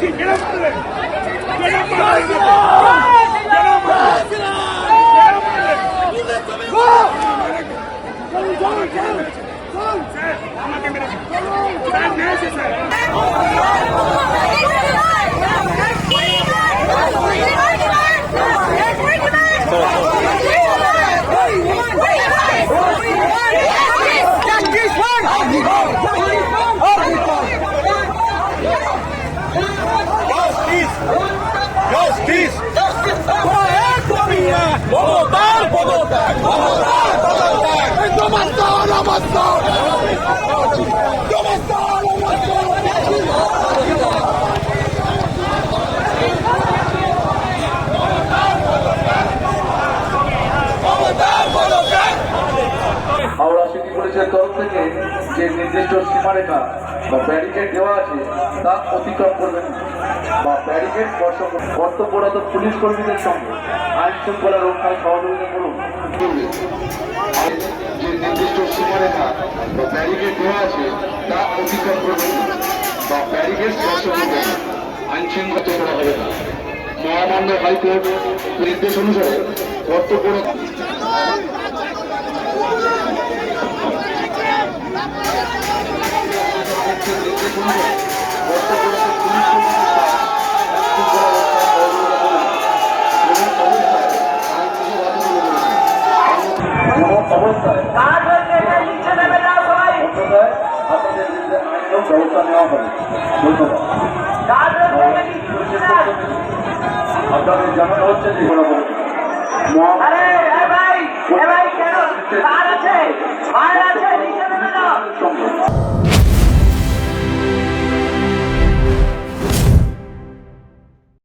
sí, que la madre. Que la madre. Que la madre. Que la madre. Que la madre. Howrah city পুলিশের তরফ থেকে যে নির্দিষ্ট সীমারেখা বা ব্যারিকেড দেওয়া আছে, তা অতিক্রম করবেন। বা ব্যারিকেড স্পর্শ। কর্তব্যরত পুলিশ কর্মীদের সঙ্গে আইন শৃঙ্খলা রক্ষায় সহযোগিতা করুন যে নির্দিষ্ট সীমারেখা বা ব্যারিকেড দেওয়া আছে, তা অতিক্রম করবেন। বা ব্যারিকেড স্পর্শ করবেন। আইন শৃঙ্খলা করা হবে না মহামান্য হাইকোর্ট নির্দেশ অনুসারে কর্তব্যরত অবস্থায় ব্যবস্থা নেওয়া হবে আপনাদের জানানো হচ্ছে যে কোনো ভাই